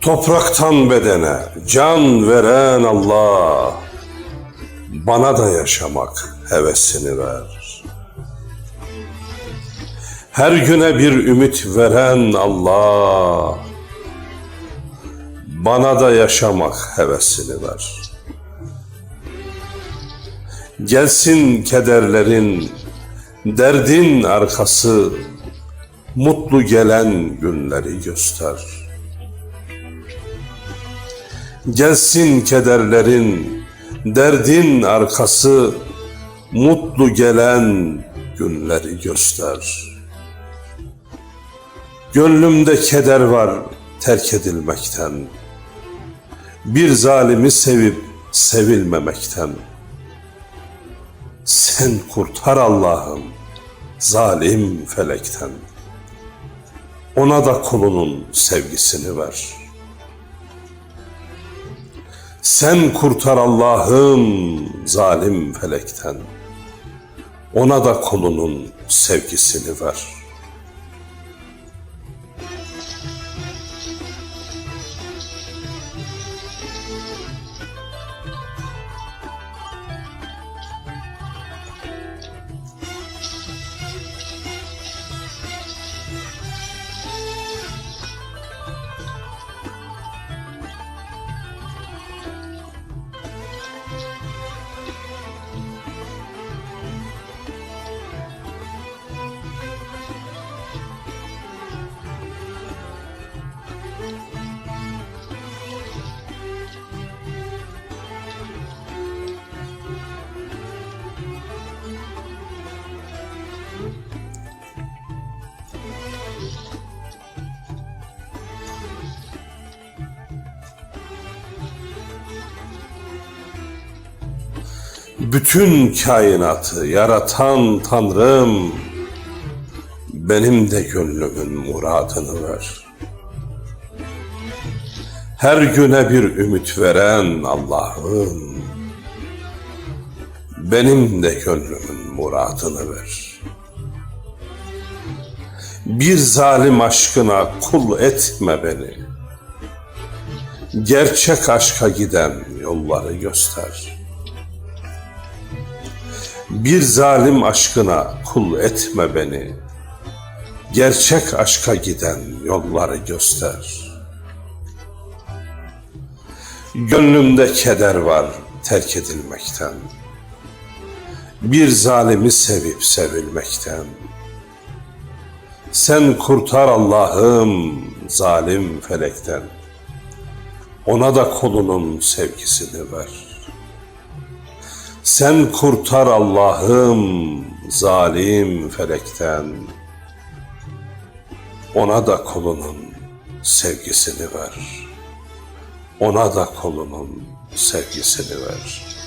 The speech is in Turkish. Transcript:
Topraktan bedene can veren Allah. Bana da yaşamak hevesini ver. Her güne bir ümit veren Allah. Bana da yaşamak hevesini ver. Gelsin kederlerin, derdin arkası Mutlu gelen günleri göster Gelsin kederlerin, derdin arkası, mutlu gelen günleri göster. Gönlümde keder var terk edilmekten, bir zalimi sevip sevilmemekten. Sen kurtar Allah'ım zalim felekten. Ona da kulunun sevgisini ver.'' Sen kurtar Allah'ım zalim felekten. Ona da kulunun sevgisini ver. Bütün kainatı yaratan Tanrım, benim de gönlümün muradını ver. Her güne bir ümit veren Allah'ım, benim de gönlümün muradını ver. Bir zalim aşkına kul etme beni. Gerçek aşka giden yolları göster.'' Bir zalim aşkına kul etme beni. Gerçek aşka giden yolları göster. Gönlümde keder var terk edilmekten. Bir zalimi sevip sevilmekten. Sen kurtar Allah'ım zalim felekten. Ona da kulunun sevgisini ver.'' Sen kurtar Allah'ım zalim felekten. Ona da kulunun sevgisini ver. Ona da kulunun sevgisini ver.''